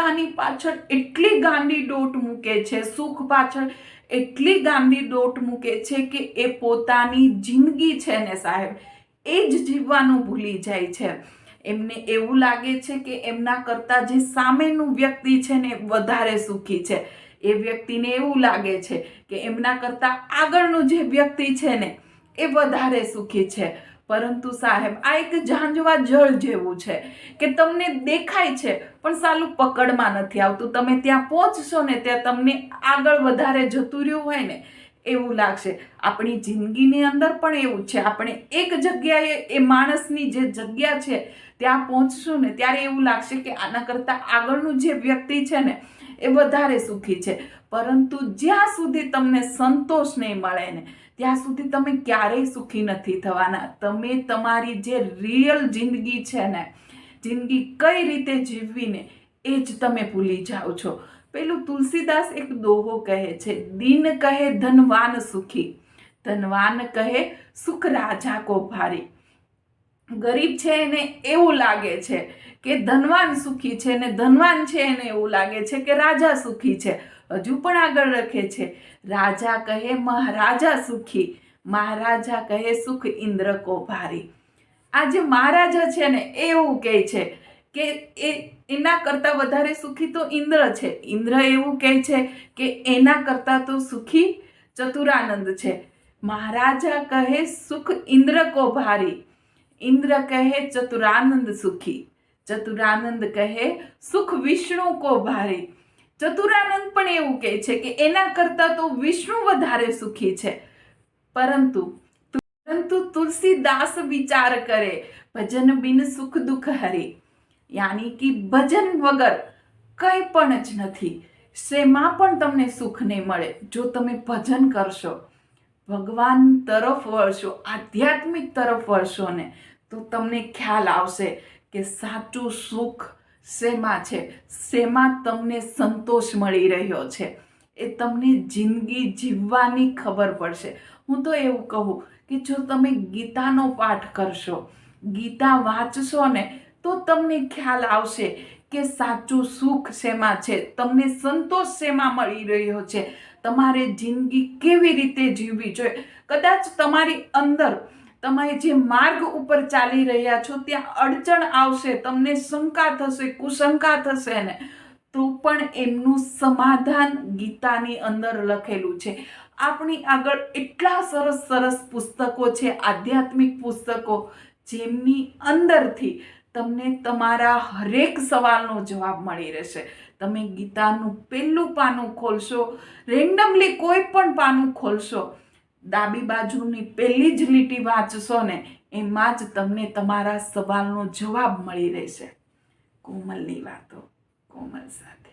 પૈસાની પાછળ એટલી ગાંડી દોટ મૂકે છે, સુખ પાછળ એટલી ગાંડી દોટ મૂકે છે કે એ પોતાની જિંદગી છે ને સાહેબ, એ જ જીવવાનું ભૂલી જાય છે. એમને એવું લાગે છે કે એમના કરતાં જે સામેનું વ્યક્તિ છે ને વધારે સુખી છે. એ વ્યક્તિને એવું લાગે છે કે એમના કરતાં આગળનું જે વ્યક્તિ છે ને એ વધારે સુખી છે. પરંતુ સાહેબ, આ એક ઝાંઝવા જળ જેવું છે કે તમને દેખાય છે, પણ સાલું પકડમાં નથી આવતું. તમે ત્યાં પહોંચશો ને ત્યાં તમને આગળ વધારે જતું રહ્યું હોય ને એવું લાગશે. આપણી જિંદગીની અંદર પણ એવું છે. આપણે એક જગ્યાએ એ માણસની જે જગ્યા છે, ત્યાં પહોંચશું ને ત્યારે એવું લાગશે કે આના કરતાં આગળનું જે વ્યક્તિ છે ને, એ વધારે સુખી છે. પરંતુ જ્યાં સુધી તમને સંતોષ નહીં મળે ને, ત્યાં સુધી તમે ક્યારેય સુખી નથી થવાના. તમે તમારી જે રિયલ જિંદગી છે ને, જિંદગી કઈ રીતે જીવવીને એ જ તમે ભૂલી જાઓ છો. પેલું તુલસીદાસ એક દોહો કહે છે. દિન કહે ધનવાન સુખી. ધનવાન કહે સુખ રાજા કો ભારી. ગરીબ છે એને એવું લાગે છે કે ધનવાન સુખી છે ને ધનવાન છે એને એવું લાગે છે કે રાજા સુખી છે. હજુ પણ આગળ લખે છે. રાજા કહે મહારાજા સુખી. મહારાજા કહે સુખ ઇન્દ્ર કો ભારી. આ જે મહારાજા છે ને, એવું કહે છે. કે એ, એના કરતાં વધારે સુખી તો ઇન્દ્ર છે. ઇન્દ્ર એવું કહે છે કે એના કરતાં તો સુખી ચતુરાનંદ છે. મહારાજા કહે, સુખ ઇન્દ્ર કો ભારી. ઇન્દ્ર કહે, ચતુરાનંદ સુખી. ચતુરાનંદ કહે, સુખ વિષ્ણુ કો ભારી. ચતુરાનંદ પણ એવું કહે છે કે એના કરતાં તો વિષ્ણુ વધારે સુખી છે. પરંતુ પરંતુ તુલસીદાસ વિચાર કરે, ભજન બિન સુખ દુઃખ હરે. યાની કે ભજન વગર કંઈ પણ જ નથી. શેમાં પણ તમને સુખ નહીં મળે. જો તમે ભજન કરશો, ભગવાન તરફ વળશો, આધ્યાત્મિક તરફ વળશો ને, તો તમને ખ્યાલ આવશે કે સાચું સુખ શેમાં છે? શેમાં તમને સંતોષ મળી રહ્યો છે? એ તમને જિંદગી જીવવાની ખબર પડશે. હું તો એવું કહું કે જો તમે ગીતાનો પાઠ કરશો, ગીતા વાંચશો ને તો તમને ખ્યાલ આવશે કે સાચું સુખ શેમાં છે? તમને સંતોષ શેમાં મળી રહ્યો છે? તમારે જિંદગી કેવી રીતે જીવવી જોઈએ? કદાચ તમારી અંદર તમે જે માર્ગ ઉપર ચાલી રહ્યા છો, ત્યાં અડચણ આવશે, તમને શંકા થશે, કુશંકા થશે ને, તો પણ એમનું સમાધાન ગીતાની અંદર લખેલું છે. આપણી આગળ એટલા સરસ સરસ પુસ્તકો છે, આધ્યાત્મિક પુસ્તકો, જેમની અંદરથી તમને તમારા હરેક સવાલનો જવાબ મળી રહેશે. તમે ગીતાનું પહેલું પાનું ખોલશો, રેન્ડમલી કોઈ પણ પાનું ખોલશો, ડાબી બાજુની પહેલી જ લીટી વાંચશો ને, એમાં જ તમને તમારા સવાલનો જવાબ મળી રહેશે. કોમલની વાતો, કોમલ સાથે.